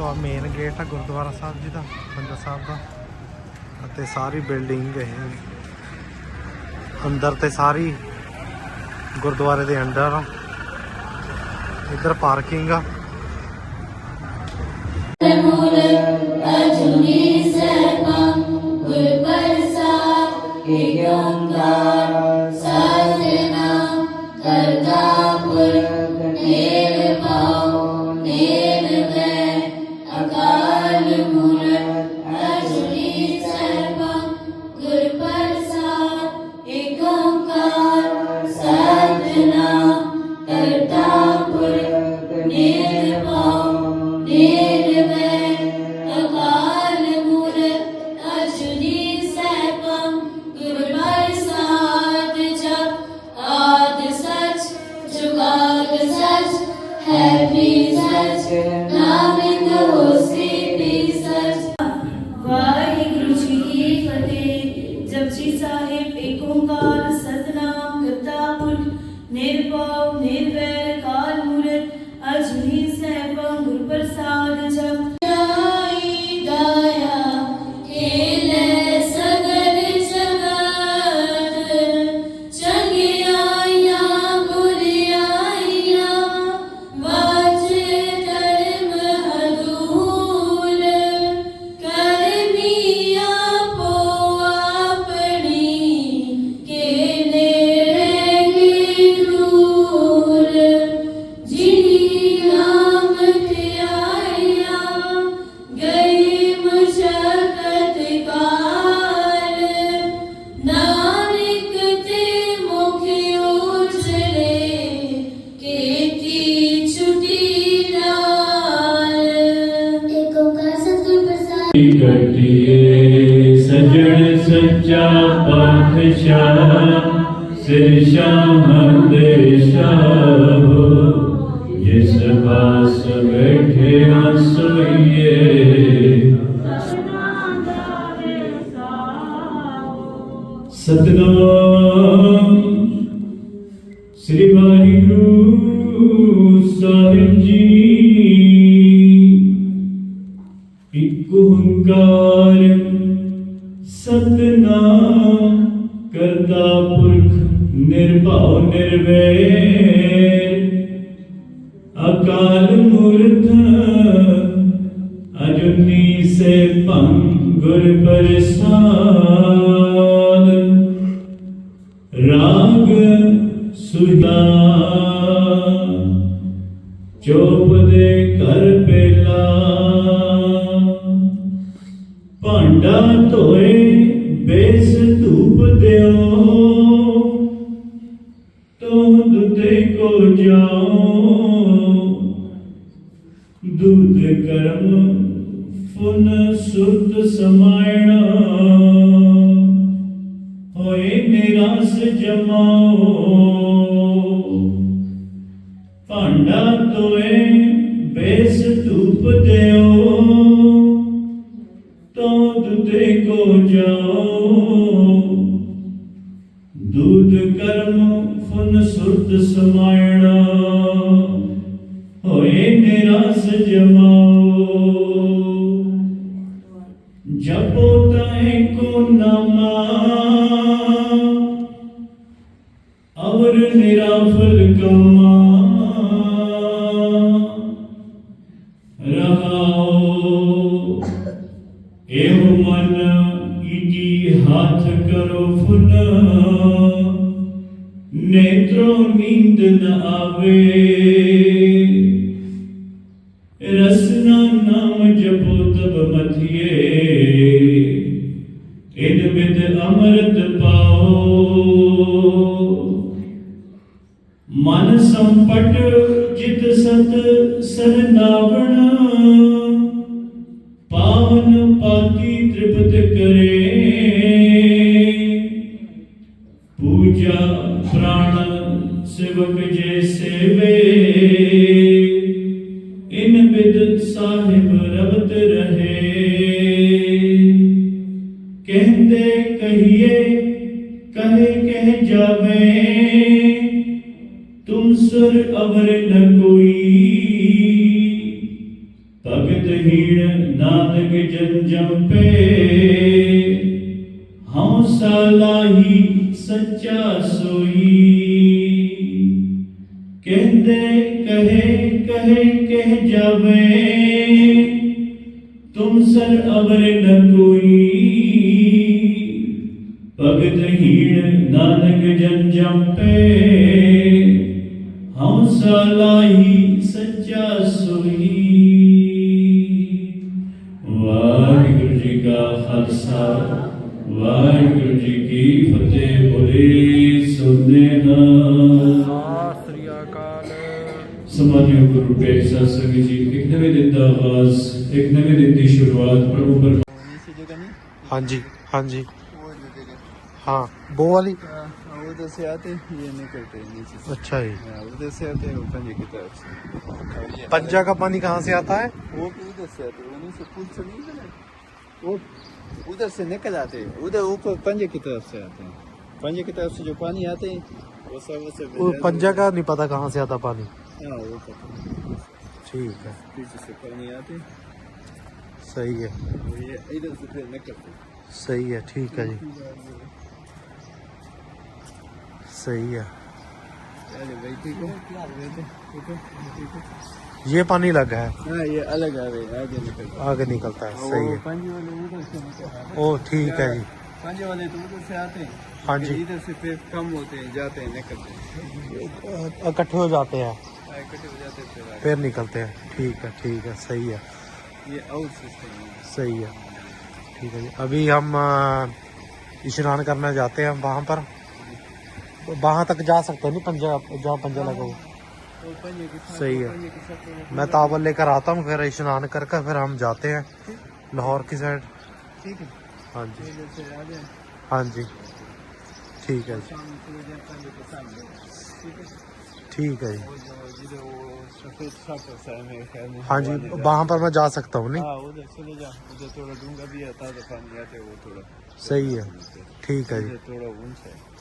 ਦੋਸਤੋ ਆ main gate ਆ, ਗੁਰਦੁਆਰਾ ਸਾਹਿਬ ਜੀ ਦਾ ਬੰਦਾ ਸਾਹਿਬ ਦਾ। ਅਤੇ ਸਾਰੀ ਬਿਲਡਿੰਗ ਹੈ। ਅੰਦਰ ਤੇ ਸਾਰੀ ਗੁਰਦੁਆਰੇ ਦੇ ਅੰਡਰ ਆ। ਇੱਧਰ ਪਾਰਕਿੰਗ ਆ। ਅਜੁਨੀ ਸਰਬੰ ਗੁਰ ਪ੍ਰਸਾਦ ਨਿਰਭਉ ਨਿਰਵੈਰ ਪਾਤਸ਼ਾਹ ਸਿਰ ਸ਼ਾਹ ਦੇਸ਼ਾਹੋ ਜਿਸ ਪਾਸ ਬੈਠਿਆ ਸੋਈਏ ਸਤਨਾਮ ਸ੍ਰੀ ਵਾਹਿਗੁਰੂ ਸਾਹਿਬ ਜੀ ਇਕ ਓੰਕਾਰ ਸਤਨਾਮ ਕਰਤਾ ਪੁਰਖ ਨਿਰਭਉ ਨਿਰਵੈਰ, ਅਕਾਲ ਮੂਰਤ ਅਜੁਨੀ ਸੇ ਗੁਰ ਪ੍ਰਸਾਦ। ਰਾਗ ਸੁਦਾ ਚੋਪ ਦੇ ਕਰ ਧੂਪ ਦਿਓ ਤੁਮ ਦੁਤੇ ਕੋ ਜਾ ਦੂਧ ਕਰਮ ਫੁਨ ਸੁਰਤ ਸਮਾਇਣਾ ਹੋਏ ਨਿਰਾਸ ਜਮਾਓ ਰਸਨਾ ਨਾਮ ਜਪੋ ਤਬ ਮਥਿਏ। ਇਨ ਬਿਦ ਅੰਮ੍ਰਿਤ ਪਾਓ। ਮਨ ਸੰਪਟ ਜਿਤ ਸਤ ਸਰਨਾਵਣ। ਪਾਵਨ ਪਾਤੀ ਤ੍ਰਿਪਤ ਕਰੇ। ਕਹਿੰਦੇ ਕਹੀਏ ਕਹੇ ਕਹਿ ਜਾਵੇ ਤੁਮ ਸੁਰ ਅਵਰ ਨ ਕੋਈ ਹੀਣ ਨਾਨਕ ਜਨ ਜੰਪੇ ਹਉ ਸਲਾਹੀ ਸੱਚਾ ਸੋਈ ਕਹਿੰਦੇ ਕਹੇ ਕਹੇ ਕਹਿ ਜਾਵੇ ਤੁਮ ਸਰ ਅਵਰ ਨ ਕੋਈ ਭਗਤ ਹੀਣ ਨਾਨਕ ਜਨ ਜੰਪੇ ਹਮਸਾ ਲਾਹੀ ਸੱਚਾ ਸੋਈ ਵਾਹਿਗੁਰੂ ਜੀ ਕਾ ਖਾਲਸਾ ਵਾਹਿਗੁਰੂ ਜੀ ਕੀ ਫਤਿਹ ਬੋਲੇ ਸੁਨੇ ਹਾਂ ਸ੍ਰੀ ਅਕਾਲ ਸਮਾਨਯੋਗ ਗੁਰੂ ਤੇਗ ਸਾਹਿਬ ਜੀ ਇੱਕ ਨਵੇਂ ਦਿਨ ਦਾ ਆਗਾਜ਼ ਇੱਕ ਨਵੇਂ ਦਿਨ ਦੀ ਸ਼ੁਰੂਆਤ ਪ੍ਰਭੂ ਪਰ ਹਾਂਜੀ ਹਾਂਜੀ। ہاں،, ہاں،, ہاں وہ والی؟ ادھر سے آتے یہ نہیں کرتے نیچے اچھا جی۔ ہاں، ادھر سے آتے ہیں وہ پنجے کی طرف سے۔ پنجا کا پانی کہاں سے آتا ہے؟ وہ بھی سے آتے ہیں انہیں سے پل سے نہیں وہ ادھر سے نکل آتے ہیں ادھر اوپر پنجے کی طرف سے آتے ہیں۔ پنجے کی طرف سے جو پانی آتے ہیں وہ سب سے پنجا کا نہیں پتا کہاں سے آتا پانی۔ ہاں وہ پتا ٹھیک ہے۔ پیچھے سے پانی آتے صحیح ہے۔ ادھر سے نکلتے صحیح ہے ٹھیک ہے جی۔ صحیح ہے۔ یہ پانی الگ ہے۔ ہاں، آگے نکلتا ہے صحیح ہے۔ او ٹھیک ہے جی۔ پانچ والے تو ادھر سے آتے ہیں ہاں جی۔ ادھر سے پھر کم ہوتے ہیں جاتے ہیں نکلتے ہیں۔ اکٹھے ہو جاتے ہیں۔ ہاں، پھر نکلتے ہیں۔ ٹھیک ہے ٹھیک ہے صحیح ہے۔ یہ آؤٹ سسٹم ہے۔ صحیح ہے۔ ٹھیک ہے جی۔ ابھی ہم اشنان کرنا جاتے ہیں وہاں پر۔ باہاں تک جا سکتے نہیں پنجا جہاں پنجا لگا ہو صحیح ہے۔ میں تاول لے کر آتا ہوں پھر اسنان کر کر پھر ہم جاتے ہیں۔ لاہور کی سائڈ ٹھیک ہے۔ ہاں جی۔ ہاں جی۔ ٹھیک ہے جی۔ ٹھیک ہے جی۔ ہاں جی وہاں پر میں جا سکتا ہوں، نہیں؟ صحیح ہے۔ ٹھیک ہے جی۔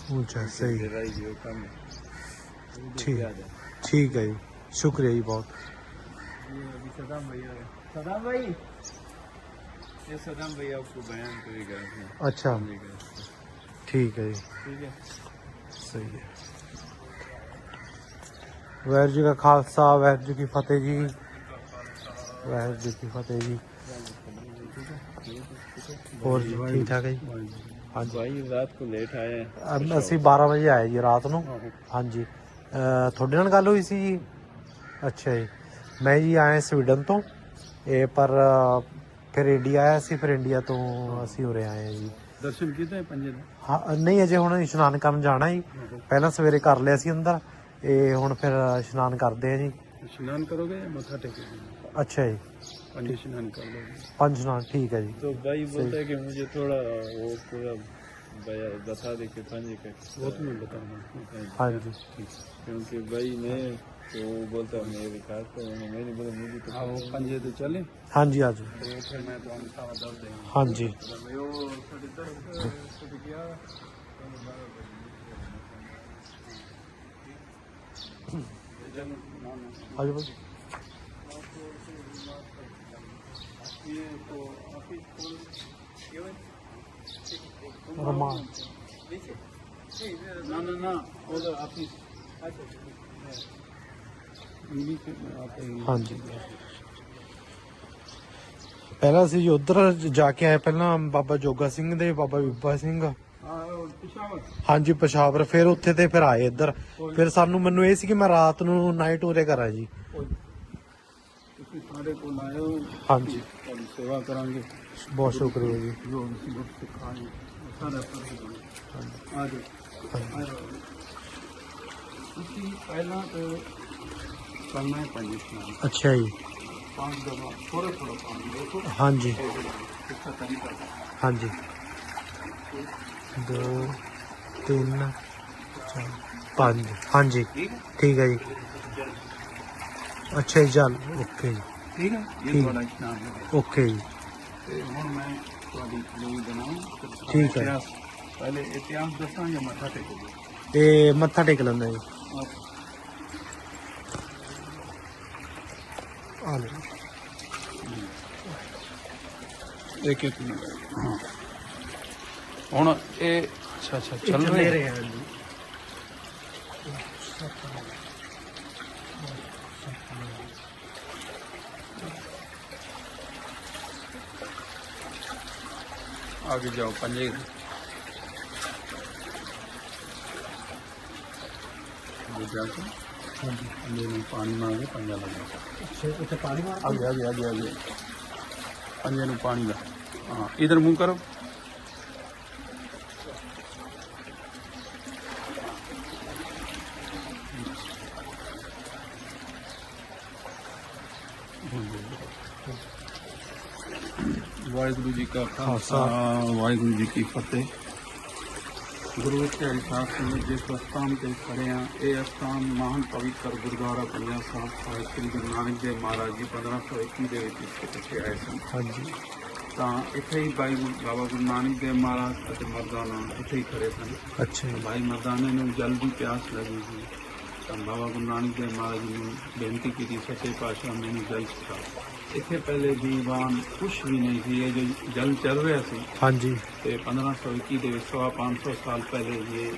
اونچا، صحیح۔ ہے ٹھیک۔ ٹھیک ہے جی۔ شکریہ جی بہت۔ اچھا۔ ٹھیک ہے جی۔ صحیح ہے۔ ਵਾਹਿਗੁਰੂ ਜੀ ਦਾ ਖਾਲਸਾ ਵਾਹਿਗੁਰੂ ਜੀ ਕੀ ਫਤਿਹ ਜੀ। ਵਾਹਿਗੁਰੂ ਜੀ ਕੀ ਫਤਿਹ ਜੀ। ਹੋਰ ਜੀ ਠੀਕ ਠਾਕ ਹੈ ਜੀ? ਭਾਈ ਰਾਤ ਨੂੰ ਲੇਟ ਆਏ ਅਸੀਂ 12 ਵਜੇ ਆਏ ਜੀ ਰਾਤ ਨੂੰ। ਹਾਂਜੀ। ਤੁਹਾਡੇ ਨਾਲ ਗੱਲ ਹੋਈ ਸੀ ਜੀ? ਅੱਛਾ ਜੀ। ਮੈਂ ਜੀ ਆਇਆ ਸਵੀਡਨ ਤੋਂ। ਇਹ ਪਰ ਫਿਰ ਇੰਡੀਆ ਆਇਆ ਸੀ ਫਿਰ ਇੰਡੀਆ ਤੋਂ ਅਸੀਂ ਉਰੇ ਆਏ ਆ ਜੀ। ਦਰਸ਼ਨ ਕੀਤੇ ਪੰਜੇ ਦੇ ਹਾਂ ਨਹੀਂ ਅਜੇ ਹੁਣ ਇਸ਼ਨਾਨ ਕਰਨ ਜਾਣਾ ਜੀ। ਪਹਿਲਾਂ ਸਵੇਰੇ ਕਰ ਲਿਆ ਸੀ ਅੰਦਰ। ਇਹ ਹੁਣ ਫਿਰ ਇਸ਼ਨਾਨ ਕਰਦੇ ਆ ਜੀ स्नान करोगे या मथा टेकोगे ਅੱਛਾ ਜੀ पंजे स्नान कर लोगे ਪੰਜ ਇਸ਼ਨਾਨ ਠੀਕ ਹੈ ਜੀ तो भाई बोलता है कि मुझे थोड़ा वो पूरा बया- बता दे कि पंजे का वो तो मैं बताऊंगा ਹਾਂਜੀ क्योंकि भाई मैं तो वो बोलता है मेरे खास तो मैंने बोला मुझे तो वो पंजे तो चले ਹਾਂਜੀ ਆਜੋ तो फिर मैं तो हम सारा दर्द देंगे ਹਾਂਜੀ भाई वो थोड़ी दर्द थोड़ी क्या ਆਜੋ ਭਾਜੀ ये तो ऑफिस खोल ہاں جی۔ پہلے ادھر جا کے آئے پہلے بابا جوگا سنگھ بابا ببا سنگ ਹਾਂਜੀ ਪਸ਼ਾਵਰ ਫਿਰ ਉੱਥੇ ਤੇ ਫਿਰ ਆਏ ਇੱਧਰ। ਫਿਰ ਸਾਨੂੰ ਮੈਨੂੰ ਇਹ ਸੀ ਕਿ ਮੈਂ ਰਾਤ ਨੂੰ ਨਾਈਟ ਉਰੇ ਕਰਾਂ ਜੀ। ਹਾਂਜੀ। ਬਹੁਤ ਸ਼ੁਕਰੀਆ ਜੀ। ਅੱਛਾ ਜੀ। ਹਾਂਜੀ। ਹਾਂਜੀ। ਦੋ ਤਿੰਨ ਪੰਜ। ਹਾਂਜੀ। ਠੀਕ ਹੈ ਜੀ। ਅੱਛਾ ਜੀ ਚੱਲ। ਓਕੇ ਜੀ। ਠੀਕ ਹੈ। ਇਹ ਤੁਹਾਡਾ ਇਸ਼ਨਾਨ ਹੋ ਓਕੇ ਜੀ। ਠੀਕ ਹੈ। ਪਹਿਲੇ ਇਤਿਹਾਸ ਦੱਸਾਂ ਜਾਂ ਮੱਥਾ ਟੇਕੋ। ਤੇ ਮੱਥਾ ਟੇਕ ਲੈਂਦਾ ਜੀ। ਆ ਲਓ। ਇੱਕ ਇੱਕ ਮਿੰਟ। ਹੁਣ ਇਹ ਅੱਛਾ ਅੱਛਾ ਚੱਲ ਰਹੇ ਹਾਂ ਜੀ आगे जाओ पंजे आगे जाके पंजे में पानी मांगे पंजा लगा ਉੱਥੇ ਪਾਣੀ ਮਾਰ आगे आगे आगे आगे पंजे में पानी ला हाँ इधर मुंह करो ਵਾਹਿਗੁਰੂ ਜੀ ਕਾ ਖਾਲਸਾ ਵਾਹਿਗੁਰੂ ਜੀ ਕੀ ਫਤਿਹ। ਗੁਰੂ ਤੇਰੇ ਸਾਥ ਸੰਗਤ ਜਿਸ ਸਥਾਨ ਤੇ ਖੜੇ ਆ ਇਹ ਸਥਾਨ ਮਹਾਨ ਪਵਿੱਤਰ ਗੁਰਦੁਆਰਾ ਪੰਜਾ ਸਾਹਿਬ ਸਾਹਿਬ ਸ੍ਰੀ ਗੁਰੂ ਨਾਨਕ ਦੇਵ ਮਹਾਰਾਜ ਜੀ 1521 ਦੇ ਵਿੱਚ ਇੱਥੇ ਆਏ ਸਨ। ਹਾਂਜੀ। ਤਾਂ ਇੱਥੇ ਹੀ ਬਾਈ ਬਾਬਾ ਗੁਰੂ ਨਾਨਕ ਦੇਵ ਮਹਾਰਾਜ ਅਤੇ ਮਰਦਾਨਾ ਇੱਥੇ ਹੀ ਖੜੇ ਸਨ। ਅੱਛਾ ਜੀ। ਭਾਈ ਮਰਦਾਨੇ ਨੂੰ ਜਲ ਦੀ ਪਿਆਸ ਲੱਗੀ ਸੀ। ਤਾਂ ਬਾਬਾ ਗੁਰੂ ਨਾਨਕ ਦੇਵ ਮਹਾਰਾਜ ਜੀ ਨੂੰ ਬੇਨਤੀ ਕੀਤੀ ਸੱਚੇ ਪਾਤਸ਼ਾਹ ਮੈਨੂੰ ਜਲ ਛਕਾ ਇੱਥੇ ਪਹਿਲੇ ਦੀਵਾਨ ਕੁਛ ਵੀ ਨਹੀਂ ਸੀ ਇਹ ਜੋ ਜਲ ਚੱਲ ਰਿਹਾ ਸੀ। ਹਾਂਜੀ। ਤੇ 1521 ਦੇ ਵਿੱਚ ਸਵਾ 500 ਸਾਲ ਪਹਿਲੇ ਇਹ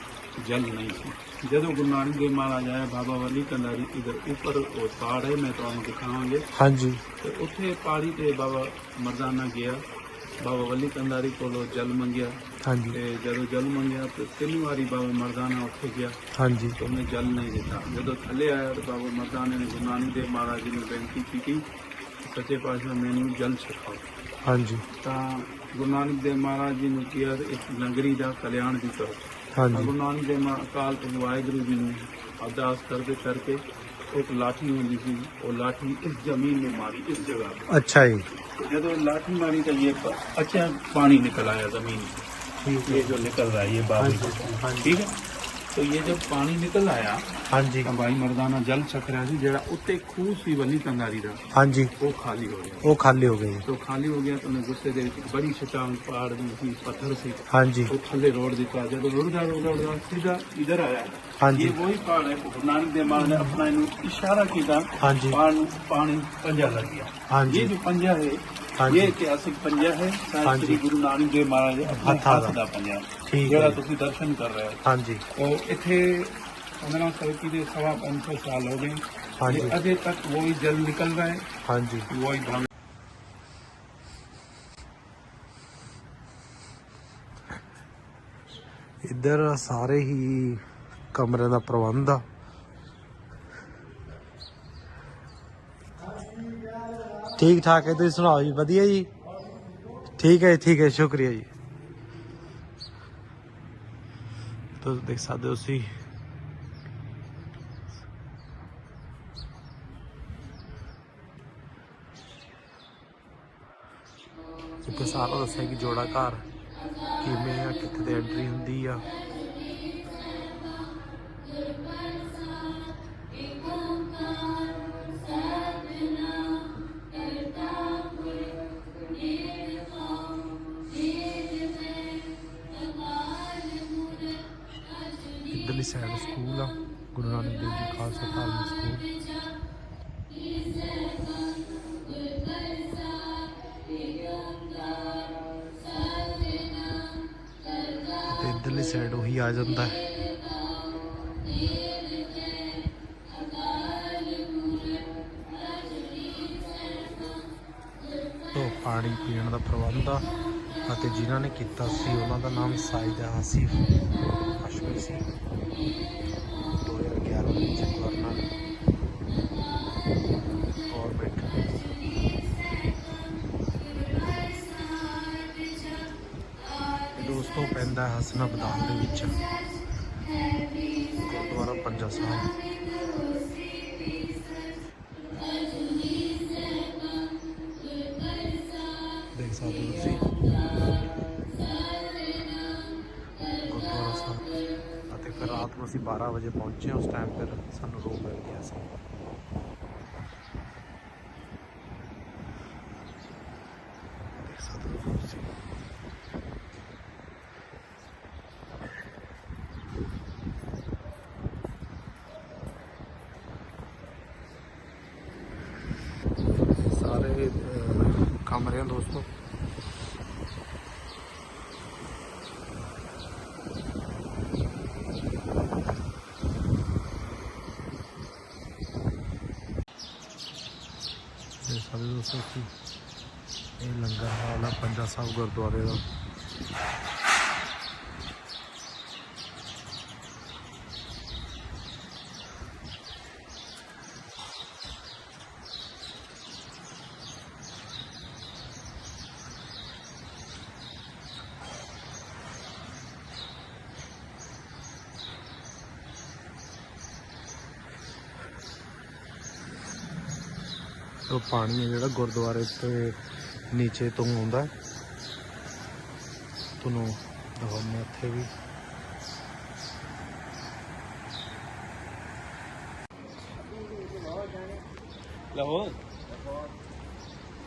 ਜਲ ਨਹੀਂ ਸੀ। ਜਦੋਂ ਗੁਰੂ ਨਾਨਕ ਦੇਵ ਮਹਾਰਾਜ ਆਏ ਬਾਬਾ ਵਲੀ ਕੰਦਾਰੀ ਇਧਰ ਉੱਪਰ ਉਹ ਹੈ ਮੈਂ ਤੁਹਾਨੂੰ ਦਿਖਾਵਾਂਗੇ। ਹਾਂਜੀ। ਤੇ ਉੱਥੇ ਪਹਾੜੀ ਤੇ ਬਾਬਾ ਮਰਦਾਨਾ ਗਿਆ। ਬਾਬਾ ਵਲੀ ਕੰਦਾਰੀ ਕੋਲੋਂ ਜਲ ਮੰਗਿਆ। ਹਾਂਜੀ। ਤੇ ਜਦੋਂ ਜਲ ਮੰਗਿਆ ਤੇ ਤਿੰਨ ਵਾਰੀ ਬਾਬਾ ਮਰਦਾਨਾ ਉੱਥੇ ਗਿਆ। ਹਾਂਜੀ। ਤੇ ਉਹਨੇ ਜਲ ਨਹੀਂ ਦਿੱਤਾ। ਜਦੋਂ ਥੱਲੇ ਆਇਆ ਤਾਂ ਬਾਬਾ ਮਰਦਾਨੇ ਨੇ ਗੁਰੂ ਨਾਨਕ ਦੇਵ ਮਹਾਰਾਜ ਜੀ ਨੂੰ ਬੇਨਤੀ ਕੀਤੀ ਸੱਚੇ ਪਾਤਸ਼ਾਹ ਮੈਨੂੰ ਜਲ ਛਕਾਓ ਹਾਂਜੀ ਤਾਂ ਗੁਰੂ ਨਾਨਕ ਦੇਵ ਮਹਾਰਾਜ ਜੀ ਨੂੰ ਕਿਹਾ ਇਸ ਨਗਰੀ ਦਾ ਕਲਿਆਣ ਵੀ ਕਰੋ ਤਾਂ ਹਾਂਜੀ ਗੁਰੂ ਨਾਨਕ ਦੇਵ ਮਹਾ- ਅਕਾਲ ਪੁਰਖ ਵਾਹਿਗੁਰੂ ਜੀ ਨੂੰ ਅਰਦਾਸ ਕਰਦੇ ਕਰਕੇ ਇੱਕ ਲਾਠੀ ਹੁੰਦੀ ਸੀ ਉਹ ਲਾਠੀ ਇਸ ਜ਼ਮੀਨ ਨੂੰ ਮਾਰੀ ਇਸ ਜਗ੍ਹਾ ਤੇ ਅੱਛਾ ਜੀ ਜਦੋਂ लाठी मारी तो ये प- अच्छा पानी निकल आया जमीन से ਠੀਕ ये जो निकल रहा है ये बाबू हाँ जी। ठीक है तो ये जब पानी निकल आया हाँ जी तो भाई मर्दाना जल चक्र जी जरा उत्ते खूह सी बनी तंगारी दा हाँ जी वो खाली हो गया वो खाली हो गई तो खाली हो गया तो मैं गुस्से दे बड़ी चट्टान पहाड़ दी थी पत्थर सी हाँ जी वो थले रोड दिखा जब रुड़दा रुड़दा रुड़दा सीधा इधर आया हाँ जी ये वही पहाड़ है गुरु नानक देव मां ने अपना इशारा किया हाँ जी पानी पंजा लग गया हाँ जी ये जो पंजा है ਇਹ ਇਤਿਹਾਸਿਕ ਪੰਜਾ ਹੈ। ਸਾਹਿਬ ਗੁਰੂ ਨਾਨਕ ਦੇਵ ਮਹਾਰਾਜ ਹੱਥਾਂ ਦਾ। ਪੰਜਾ। ਜਿਹੜਾ ਤੁਸੀਂ ਦਰਸ਼ਨ ਕਰ ਰਹੇ ਹੋ। ਹਾਂਜੀ। ਉਹ ਇੱਥੇ ਉਹਨਾਂ ਸਰਕੀ ਦੇ ਸਵਾ 500 ਸਾਲ ਹੋ ਗਏ। ਹਾਂਜੀ। ਅਜੇ ਤੱਕ ਉਹ ਹੀ ਜਲ ਨਿਕਲ ਰਿਹਾ ਹੈ। ਹਾਂਜੀ। ਉਹ ਹੀ ਇੱਧਰ ਸਾਰੇ ਹੀ ਕਮਰੇ ਦਾ ਪ੍ਰਬੰਧ ਆ। ਠੀਕ ਠਾਕ ਹੈ, ਤੁਸੀਂ ਸੁਣਾਓ ਜੀ, ਵਧੀਆ ਜੀ? ਠੀਕ ਹੈ ਠੀਕ ਹੈ, ਸ਼ੁਕਰੀਆ ਜੀ। ਤੁਸੀਂ ਦੇਖ ਸਕਦੇ ਹੋ ਤੁਸੀਂ। ਇੱਥੇ ਸਾਰਾ ਦੱਸਿਆ ਕਿ ਜੋੜਾ ਘਰ ਕਿਵੇਂ ਆ, ਕਿੱਥੇ ਤੇ ਐਂਟਰੀ ਹੁੰਦੀ ਆ। Guru Nanak Dev ji Khalsa college school. ਤੇ ਇੱਧਰਲੀ ਸਾਈਡ ਉਹੀ ਆ ਜਾਂਦਾ ਹੈ। ਤੋਂ ਪਾਣੀ ਪੀਣ ਦਾ ਪ੍ਰਬੰਧ ਆ। ਅਤੇ ਜਿਨ੍ਹਾਂ ਨੇ ਕੀਤਾ ਸੀ, ਉਹਨਾਂ ਦਾ ਨਾਮ ਸਾਈਦ ਆਸਿਫ ਅਸ਼ਵਰ ਸੀ। 2011 ਵਿੱਚ ਗਵਰਨਰ ਗਵਰਨਮੈਂਟ ਦੋਸਤੋ, ਪੈਂਦਾ ਹਸਨਾ ਬਦਾਨ ਦੇ ਵਿੱਚ। ਗੁਰਦੁਆਰਾ ਪੰਜਾ ਸਾਹਿਬ। ਦੇਖ ਸਕਦੇ ਹੋ ਤੁਸੀਂ। ਅਸੀਂ 12 ਵਜੇ ਪਹੁੰਚੇ ਉਸ ਟਾਈਮ ਫਿਰ ਸਾਨੂੰ ਰੂਮ ਮਿਲ ਗਿਆ ਸੀ ਦੇਖ ਸਕਦੇ ਹੋ ਤੁਸੀਂ ਸਾਰੇ ਅਹ, ਕਮਰੇ ਆ ਦੋਸਤੋ ਦੇਖ ਸਕਦੇ ਹੋ ਦੋਸਤੋ ਕਿ ਇਹ ਲੰਗਰ ਹਾਲ ਆ ਪੰਜਾ ਸਾਹਿਬ ਗੁਰਦੁਆਰੇ ਦਾ। ਉਹ ਪਾਣੀ ਹੈ ਜਿਹੜਾ ਗੁਰਦੁਆਰੇ ਤੇ ਨੀਚੇ ਤੋਂ ਆਉਂਦਾ ਹੈ। ਤੁਹਾਨੂੰ ਦਿਖਾਉਂਦੇ ਹਾਂ ਇੱਥੇ ਵੀ लाहौर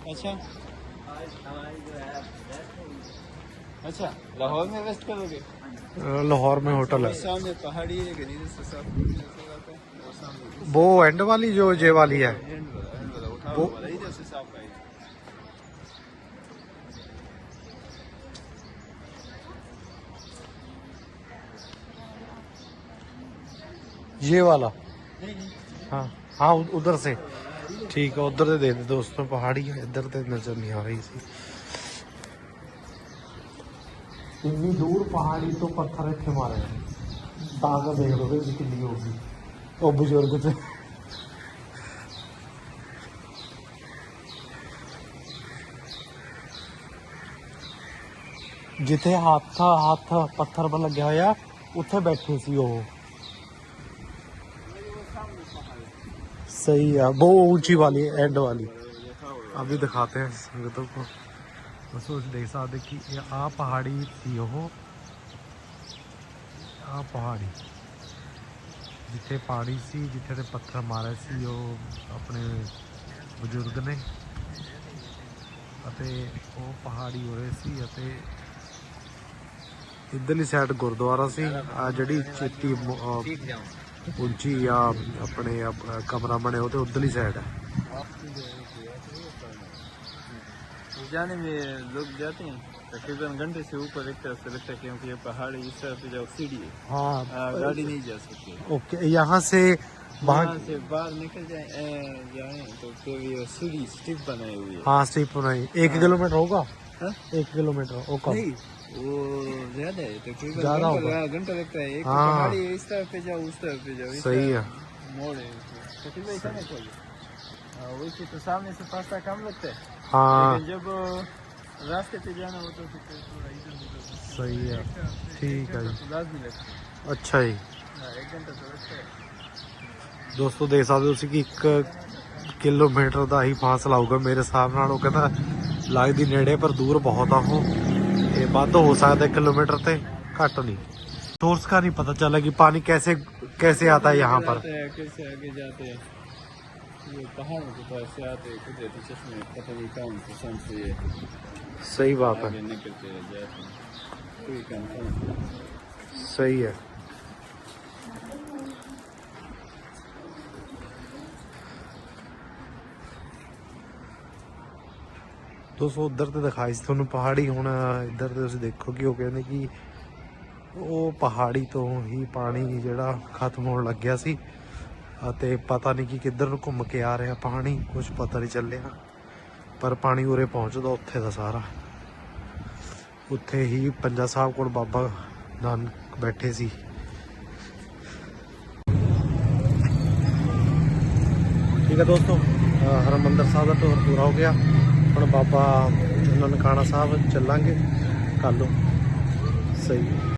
अच्छा अच्छा लाहौर में वेस्ट करोगे ਅ, ਲਾਹੌਰ में होटल है सामने पहाड़ी है गनीर से साफ नजर आता है वो सामने वो एंड वाली जो जे वाली है ये वाला हाँ हाँ उ- उधर से ठीक है उधर से दे दे दोस्तों पहाड़ी है इधर से नजर नहीं आ रही सी इतनी दूर पहाड़ी तो पत्थर इतने मारे हैं ताकत देख लो कि कितनी होगी ਉਹ ਬਜ਼ੁਰਗ ਤੇ ਜਿੱਥੇ ਹੱਥ ਹੱਥ ਪੱਥਰ 'ਤੇ ਲੱਗਿਆ ਹੋਇਆ ਉੱਥੇ ਬੈਠੇ ਸੀ ਉਹ सही है वो ऊंची वाली एंड वाली अभी दिखाते हैं संगतों को बस उस देख सकते कि ये आ पहाड़ी थी ਉਹ ਆ ਪਹਾੜੀ ਜਿੱਥੇ ਪਾਣੀ ਸੀ ਜਿੱਥੇ ਤੇ ਪੱਥਰ ਮਾਰੇ ਸੀ ਉਹ ਆਪਣੇ ਬਜ਼ੁਰਗ ਨੇ ਅਤੇ ਉਹ ਪਹਾੜੀ ਹੋ ਰਹੀ ਸੀ ਅਤੇ ਇੱਧਰਲੀ ਸਾਈਡ ਗੁਰਦੁਆਰਾ ਸੀ ਆ ਜਿਹੜੀ ਚਿੱਟੀ ਪੁੰਚੀ ਜਾਂ ਆਪਣੇ ਕਮਰਾ ਬਣੇ ਉਹ ਉਧਰਲੀ ਸਾਈਡ ਹੈ। جانے میں لوگ جاتے ہیں تقریباً گھنٹے سے اوپر ایک طرف سے لگتا ہے کیونکہ یہ پہاڑ اس طرف سے جاؤ سیڑھی ہے ہاں گاڑی نہیں جا سکتی اوکے یہاں سے باہر سے باہر نکل جائیں جائیں تو پھر یہ سیڑھی سٹپ بنائی ہوئی ہے ہاں سٹپ بنائی ایک کلو میٹر ہوگا ایک کلو میٹر एक किलोमीटर ओ कम नहीं वो ज्यादा है तकरीबन ज्यादा घंटा होगा। लगा- घंटा लगता है एक हाँ। पहाड़ी है, इस तरफ पे जाओ उस तरफ पे जाओ इस सही तरफ है मोड़ है तकरीबन इतना ही कोई हाँ, वैसे तो सामने से फास्ता कम लगता है हाँ लेकिन जब अ, रास्ते पे जाना हो तो फिर थोड़ा इधर उधर सही है ठीक है जी तो लाजमी लगता है अच्छा जी हाँ, एक घंटा तो लगता है ਦੋਸਤੋ ਦੇਖ ਸਕਦੇ ਹੋ ਤੁਸੀਂ ਕਿ 1 ਕਿਲੋਮੀਟਰ ਦਾ ਹੀ ਫਾਸਲਾ ਹੋਊਗਾ ਮੇਰੇ ਹਿਸਾਬ ਨਾਲ ਉਹ ਕਹਿੰਦਾ ਲੱਗਦੀ ਨੇੜੇ ਪਰ ਦੂਰ ਬਹੁਤ ਆ ਉਹ ਵੱਧ ਹੋ ਸਕਦਾ ਕਿਲੋਮੀਟਰ ਤੇ ਘੱਟ ਨਹੀਂ ਸੋਰਸ ਕਾ ਨਹੀਂ ਪਤਾ ਚੱਲਿਆ ਕਿ ਪਾਣੀ ਕੈਸੇ ਕੈਸੇ ਆਤਾ ਯਹਾਂ ਪਰ ਸਹੀ ਬਾਤ ਹੈ ਸਹੀ ਹੈ ਦੋਸਤੋ ਉਧਰ ਤੇ ਦਿਖਾਈ ਸੀ ਤੁਹਾਨੂੰ ਪਹਾੜੀ, ਹੁਣ ਇੱਧਰ ਤੇ ਤੁਸੀਂ ਦੇਖੋ ਕਿ ਉਹ ਕਹਿੰਦੇ ਕਿ ਉਹ ਪਹਾੜੀ ਤੋਂ ਹੀ ਪਾਣੀ ਜਿਹੜਾ ਖਤਮ ਹੋਣ ਲੱਗਿਆ ਸੀ। ਅਤੇ ਪਤਾ ਨਹੀਂ ਕਿ ਕਿੱਧਰ ਨੂੰ ਘੁੰਮ ਕੇ ਆ ਰਿਹਾ ਪਾਣੀ ਕੁਝ ਪਤਾ ਨਹੀਂ ਚੱਲਿਆ। ਪਰ ਪਾਣੀ ਉਰੇ ਪਹੁੰਚਦਾ ਉੱਥੇ ਦਾ ਸਾਰਾ। ਉੱਥੇ ਹੀ ਪੰਜਾ ਸਾਹਿਬ ਕੋਲ ਬਾਬਾ ਨਾਨਕ ਬੈਠੇ ਸੀ। ਠੀਕ ਹੈ ਦੋਸਤੋ, ਅਹ ਹਰਿਮੰਦਰ ਸਾਹਿਬ ਦਾ ਟੂਰ ਪੂਰਾ ਹੋ ਗਿਆ। ਹੁਣ ਬਾਬਾ ਨਨਕਾਣਾ ਸਾਹਿਬ ਚੱਲਾਂਗੇ। ਕੱਲ ਨੂੰ। ਸਹੀ।